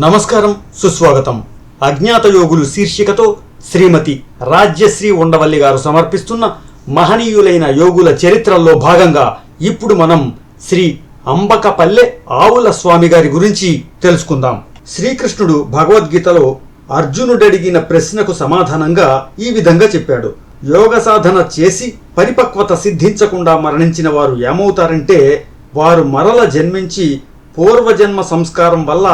నమస్కారం సుస్వాగతం. అజ్ఞాత యోగులు శీర్షికతో శ్రీమతి రాజ్యశ్రీ ఉండవల్లి గారు సమర్పిస్తున్న మహనీయులైన యోగుల చరిత్రల్లో భాగంగా ఇప్పుడు మనం శ్రీ అంబకపల్లె ఆవుల స్వామి గారి గురించి తెలుసుకుందాం. శ్రీకృష్ణుడు భగవద్గీతలో అర్జునుడడిగిన ప్రశ్నకు సమాధానంగా ఈ విధంగా చెప్పాడు. యోగ సాధన చేసి పరిపక్వత సిద్ధించకుండా మరణించిన వారు ఏమవుతారంటే వారు మరల జన్మించి పూర్వజన్మ సంస్కారం వల్ల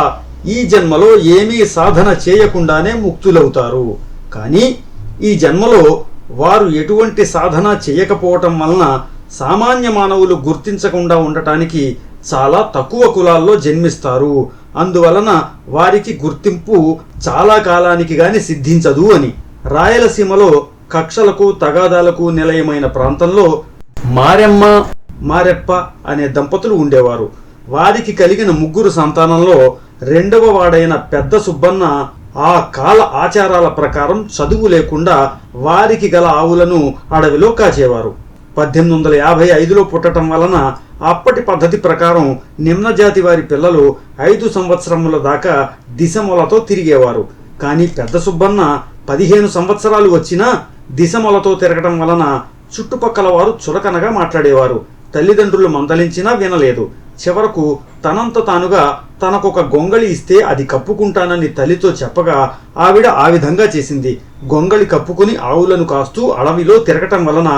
ఈ జన్మలో ఏమీ సాధన చేయకుండానే ముక్తులవుతారు. కానీ ఈ జన్మలో వారు ఎటువంటి సాధన చేయకపోవటం వలన సామాన్య మానవులు గుర్తించకుండా ఉండటానికి చాలా తక్కువ కులాల్లో జన్మిస్తారు. అందువలన వారికి గుర్తింపు చాలా కాలానికి గాని సిద్ధించదు అని. రాయలసీమలో కక్షలకు తగాదాలకు నిలయమైన ప్రాంతంలో మారెమ్మ మారెప్ప అనే దంపతులు ఉండేవారు. వారికి కలిగిన ముగ్గురు సంతానంలో రెండవ వాడైన పెద్ద సుబ్బన్న ఆ కాల ఆచారాల ప్రకారం చదువు లేకుండా వారికి గల ఆవులను అడవిలో కాచేవారు. పద్దెనిమిది వందల యాభై ఐదులో పుట్టడం వలన అప్పటి పద్ధతి ప్రకారం నిమ్నజాతి వారి పిల్లలు ఐదు సంవత్సరముల దాకా దిశమొలతో తిరిగేవారు. కానీ పెద్ద సుబ్బన్న పదిహేను సంవత్సరాలు వచ్చినా దిశమొలతో తిరగటం వలన చుట్టుపక్కల వారు చులకనగా మాట్లాడేవారు. తల్లిదండ్రులు మందలించినా వినలేదు. చివరకు తనంత తానుగా తనకొక గొంగళి ఇస్తే అది కప్పుకుంటానని తల్లితో చెప్పగా ఆవిడ ఆ విధంగా చేసింది. గొంగళి కప్పుకుని ఆవులను కాస్తూ అడవిలో తిరగటం వలన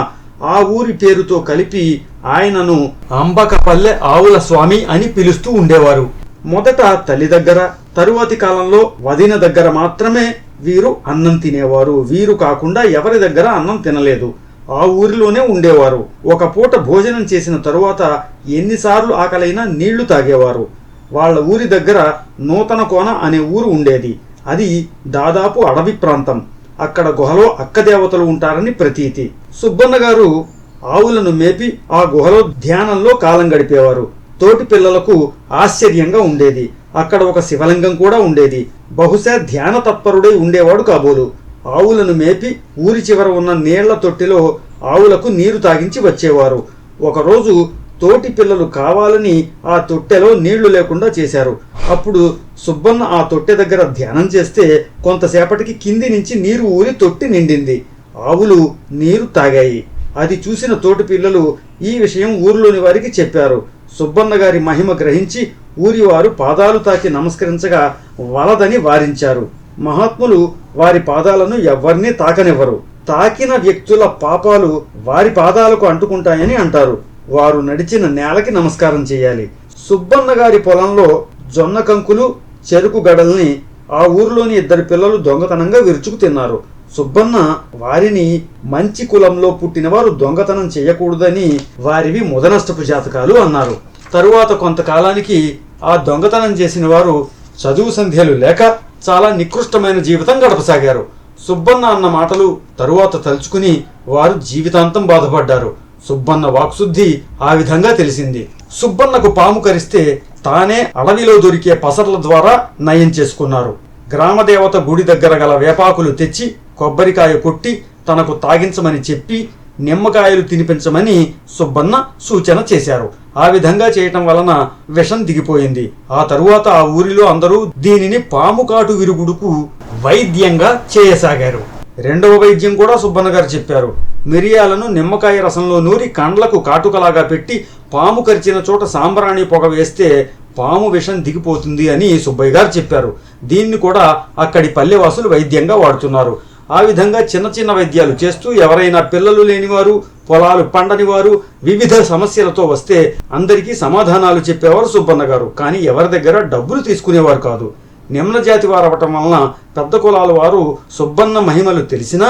ఆ ఊరి పేరుతో కలిపి ఆయనను అంబకపల్లె ఆవుల స్వామి అని పిలుస్తూ ఉండేవారు. మొదట తల్లి దగ్గర తరువాతి కాలంలో వదిన దగ్గర మాత్రమే వీరు అన్నం తినేవారు. వీరు కాకుండా ఎవరి దగ్గర అన్నం తినలేదు. ఆ ఊరిలోనే ఉండేవారు. ఒక పూట భోజనం చేసిన తరువాత ఎన్నిసార్లు ఆకలైనా నీళ్ళు తాగేవారు. వాళ్ళ ఊరి దగ్గర నూతన కోన అనే ఊరు ఉండేది. అది దాదాపు అడవి ప్రాంతం. అక్కడ గుహలో అక్క దేవతలు ఉంటారని ప్రతీతి. సుబ్బన్న గారు ఆవులను మేపి ఆ గుహలో ధ్యానంలో కాలం గడిపేవారు. తోటి పిల్లలకు ఆశ్చర్యంగా ఉండేది. అక్కడ ఒక శివలింగం కూడా ఉండేది. బహుశా ధ్యాన తత్పరుడై ఉండేవాడు కాబోలు. ఆవులను మేపి ఊరి చివర ఉన్న నీళ్ళ తొట్టిలో ఆవులకు నీరు తాగించి వచ్చేవారు. ఒకరోజు తోటి పిల్లలు కావాలని ఆ తొట్టెలో నీళ్ళు లేకుండా చేశారు. అప్పుడు సుబ్బన్న ఆ తొట్టె దగ్గర ధ్యానం చేస్తే కొంతసేపటికి కింది నుంచి నీరు ఊరి తొట్టి నిండింది. ఆవులు నీరు తాగాయి. అది చూసిన తోటి పిల్లలు ఈ విషయం ఊరిలోని వారికి చెప్పారు. సుబ్బన్న గారి మహిమ గ్రహించి ఊరి వారు పాదాలు తాకి నమస్కరించగా వలదని వారించారు. మహాత్ములు వారి పాదాలను ఎవరినీ తాకనివ్వరు. తాకిన వ్యక్తుల పాపాలు వారి పాదాలకు అంటుకుంటాయని అంటారు. వారు నడిచిన నేలకి నమస్కారం చేయాలి. సుబ్బన్న గారి పొలంలో జొన్న కంకులు చెరుకు గడల్ని ఆ ఊరిలోని ఇద్దరు పిల్లలు దొంగతనంగా విరుచుకు తిన్నారు. సుబ్బన్న వారిని మంచి కులంలో పుట్టినవారు దొంగతనం చేయకూడదని వారివి ముదనష్టపు జాతకాలు అన్నారు. తరువాత కొంతకాలానికి ఆ దొంగతనం చేసిన వారు చదువు సంధ్యలు లేక చాలా నికృష్టమైన జీవితం గడపసాగారు. సుబ్బన్న అన్న మాటలు తరువాత తలుచుకుని వారు జీవితాంతం బాధపడ్డారు. సుబ్బన్న వాక్శుద్ధి ఆ విధంగా తెలిసింది. సుబ్బన్నకు పాము కరిస్తే తానే అడవిలో దొరికే పసర్ల ద్వారా నయం చేసుకున్నారు. గ్రామదేవత గుడి దగ్గర గల వేపాకులు తెచ్చి కొబ్బరికాయ కొట్టి తనకు తాగించమని చెప్పి నిమ్మకాయలు తినిపించమని సుబ్బన్న సూచన చేశారు. ఆ విధంగా చేయటం వలన విషం దిగిపోయింది. ఆ తరువాత ఆ ఊరిలో అందరూ దీనిని పాము కాటు విరుగుడుకు వైద్యంగా చేయసాగారు. రెండవ వైద్యం కూడా సుబ్బన్న గారు చెప్పారు. మిరియాలను నిమ్మకాయ రసంలో నూరి కండ్లకు కాటుకలాగా పెట్టి పాము కరిచిన చోట సాంబ్రాణి పొగ వేస్తే పాము విషం దిగిపోతుంది అని సుబ్బయ్య గారు చెప్పారు. దీన్ని కూడా అక్కడి పల్లెవాసులు వైద్యంగా వాడుతున్నారు. ఆ విధంగా చిన్న చిన్న వైద్యాలు చేస్తూ ఎవరైనా పిల్లలు లేనివారు పొలాలు పండని వారు వివిధ సమస్యలతో వస్తే అందరికీ సమాధానాలు చెప్పేవారు సుబ్బన్న గారు. కానీ ఎవరి దగ్గర డబ్బులు తీసుకునేవారు కాదు. నిమ్న జాతి వారు అవటం వలన పెద్ద కులాల వారు సుబ్బన్న మహిమలు తెలిసినా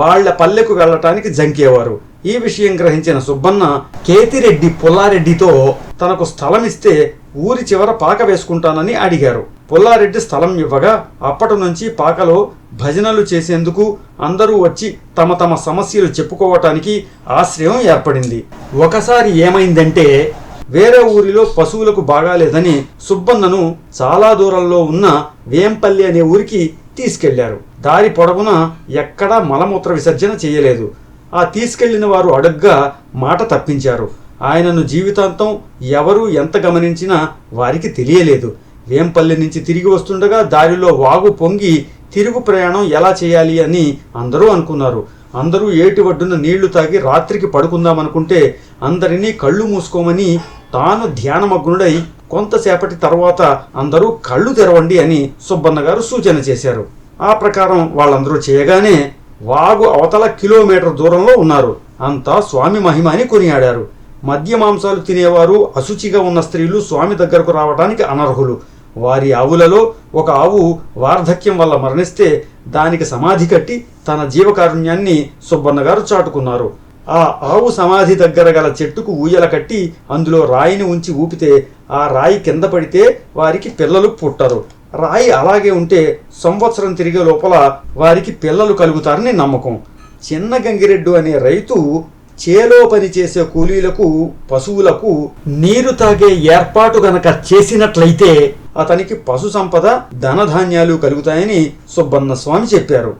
వాళ్ళ పల్లెకు వెళ్ళటానికి జంకేవారు. ఈ విషయం గ్రహించిన సుబ్బన్న కేతిరెడ్డి పుల్లారెడ్డితో తనకు స్థలం ఇస్తే ఊరి చివర పాక వేసుకుంటానని అడిగారు. పుల్లారెడ్డి స్థలం ఇవ్వగా అప్పటి నుంచి పాకలో భజనలు చేసేందుకు అందరూ వచ్చి తమ తమ సమస్యలు చెప్పుకోవటానికి ఆశ్రయం ఏర్పడింది. ఒకసారి ఏమైందంటే వేరే ఊరిలో పశువులకు బాగాలేదని సుబ్బన్నను చాలా దూరంలో ఉన్న వేంపల్లి అనే ఊరికి తీసుకెళ్ళారు. దారి పొడవున ఎక్కడా మలమూత్ర విసర్జన చేయలేదు. ఆ తీసుకెళ్ళిన వారు అడుగ్గా మాట తప్పించారు. ఆయనను జీవితాంతం ఎవరు ఎంత గమనించినా వారికి తెలియలేదు. వేంపల్లి నుంచి తిరిగి వస్తుండగా దారిలో వాగు పొంగి తిరుగు ప్రయాణం ఎలా చేయాలి అని అందరూ అనుకున్నారు. అందరూ ఏటి ఒడ్డున నీళ్ళు తాగి రాత్రికి పడుకుందామనుకుంటే అందరినీ కళ్ళు మూసుకోమని తాను ధ్యానమగ్నుడై కొంతసేపటి తర్వాత అందరూ కళ్ళు తెరవండి అని సుబ్బన్న గారు సూచన చేశారు. ఆ ప్రకారం వాళ్ళందరూ చేయగానే వాగు అవతల కిలోమీటర్ దూరంలో ఉన్నారు. అంతా స్వామి మహిమ అని కొనియాడారు. మద్య మాంసాలు తినేవారు అశుచిగా ఉన్న స్త్రీలు స్వామి దగ్గరకు రావడానికి అనర్హులు. వారి ఆవులలో ఒక ఆవు వార్ధక్యం వల్ల మరణిస్తే దానికి సమాధి కట్టి తన జీవకారుణ్యాన్ని సుబ్బన్న గారు చాటుకున్నారు. ఆ ఆవు సమాధి దగ్గర గల చెట్టుకు ఊయల కట్టి అందులో రాయిని ఉంచి ఊపితే ఆ రాయి కింద పడితే వారికి పిల్లలు పుట్టరు. రాయి అలాగే ఉంటే సంవత్సరం తిరిగే లోపల వారికి పిల్లలు కలుగుతారని నమ్మకం. చిన్న గంగిరెడ్డు అనే రైతు చేలో పనిచేసే కూలీలకు పశువులకు నీరు తాగే ఏర్పాటు గనక చేసినట్లయితే అతనికి పశు సంపద ధనధాన్యాలు కలుగుతాయని సుబ్బన్న స్వామి చెప్పారు.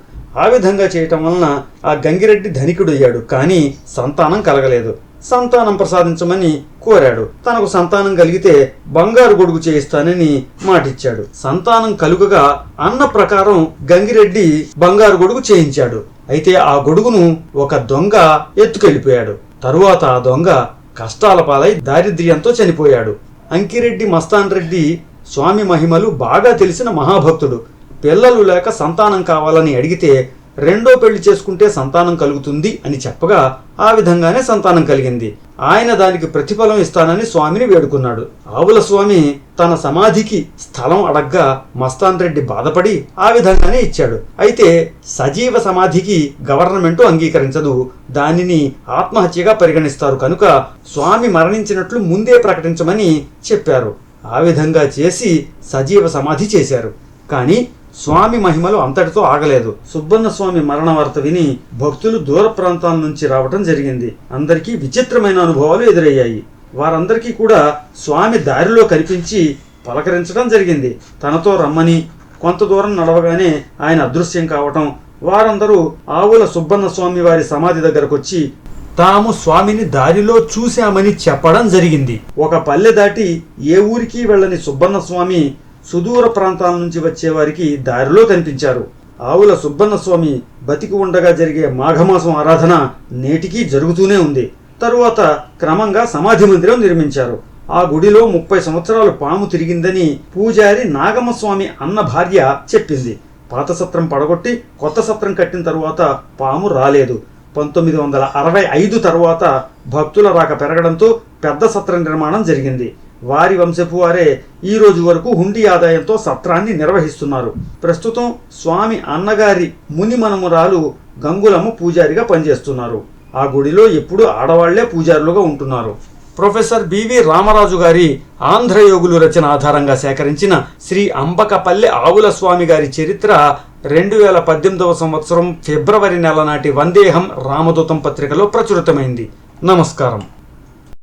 ఆ విధంగా చేయటం వలన ఆ గంగిరెడ్డి ధనికుడయ్యాడు కానీ సంతానం కలగలేదు. సంతానం ప్రసాదించమని కోరాడు. తనకు సంతానం కలిగితే బంగారు గొడుగు చేయిస్తానని మాటిచ్చాడు. సంతానం కలుగగా అన్న ప్రకారం గంగిరెడ్డి బంగారు గొడుగు చేయించాడు. అయితే ఆ గొడుగును ఒక దొంగ ఎత్తుకెళ్ళిపోయాడు. తరువాత ఆ దొంగ కష్టాల పాలై దారిద్ర్యంతో చనిపోయాడు. అంకిరెడ్డి మస్తాన్ రెడ్డి స్వామి మహిమలు బాగా తెలిసిన మహాభక్తుడు. పిల్లలు లేక సంతానం కావాలని అడిగితే రెండో పెళ్ళి చేసుకుంటే సంతానం కలుగుతుంది అని చెప్పగా ఆ విధంగానే సంతానం కలిగింది. ఆయన దానికి ప్రతిఫలం ఇస్తానని స్వామిని వేడుకున్నాడు. ఆవుల స్వామి తన సమాధికి స్థలం అడగ్గా మస్తాన్ రెడ్డి బాధపడి ఆ విధంగానే ఇచ్చాడు. అయితే సజీవ సమాధికి గవర్నమెంట్ అంగీకరించదు. దానిని ఆత్మహత్యగా పరిగణిస్తారు కనుక స్వామి మరణించినట్లు ముందే ప్రకటించమని చెప్పారు. ఆ విధంగా చేసి సజీవ సమాధి చేశారు. కానీ స్వామి మహిమలు అంతటితో ఆగలేదు. సుబ్బన్న స్వామి మరణ వార్త విని భక్తులు దూర ప్రాంతాల నుంచి రావటం జరిగింది. అందరికీ విచిత్రమైన అనుభవాలు ఎదురయ్యాయి. వారందరికీ కూడా స్వామి దారిలో కనిపించి పలకరించడం జరిగింది. తనతో రమ్మని కొంత దూరం నడవగానే ఆయన అదృశ్యం కావటం వారందరూ ఆవుల సుబ్బన్న స్వామి వారి సమాధి దగ్గరకు వచ్చి తాము స్వామిని దారిలో చూశామని చెప్పడం జరిగింది. ఒక పల్లె దాటి ఏ ఊరికి వెళ్ళని సుబ్బన్న స్వామి సుదూర ప్రాంతాల నుంచి వచ్చేవారికి దారిలో కనిపించారు. ఆవుల సుబ్బన్న స్వామి బతికి ఉండగా జరిగే మాఘమాసం ఆరాధన నేటికీ జరుగుతూనే ఉంది. తరువాత క్రమంగా సమాధి మందిరం నిర్మించారు. ఆ గుడిలో ముప్పై సంవత్సరాలు పాము తిరిగిందని పూజారి నాగమస్వామి అన్న భార్య చెప్పింది. పాత సత్రం పడగొట్టి కొత్త సత్రం కట్టిన తరువాత పాము రాలేదు. పంతొమ్మిది వందల అరవై ఐదు తరువాత భక్తుల రాక పెరగడంతో పెద్ద సత్రం నిర్మాణం జరిగింది. వారి వంశపు వారే ఈ రోజు వరకు హుండీ ఆదాయంతో సత్రాన్ని నిర్వహిస్తున్నారు. ప్రస్తుతం స్వామి అన్నగారి ముని మనమురాలు గంగులమ్మ పూజారిగా పనిచేస్తున్నారు. ఆ గుడిలో ఎప్పుడూ ఆడవాళ్ళే పూజారులుగా ఉంటున్నారు. ప్రొఫెసర్ బివి రామరాజు గారి ఆంధ్రయోగులు రచన ఆధారంగా సేకరించిన శ్రీ అంబకపల్లె ఆవుల స్వామి గారి చరిత్ర రెండు వేల పద్దెనిమిదవ సంవత్సరం ఫిబ్రవరి నెల నాటి వందేహం రామదూతం పత్రికలో ప్రచురితమైంది. నమస్కారం.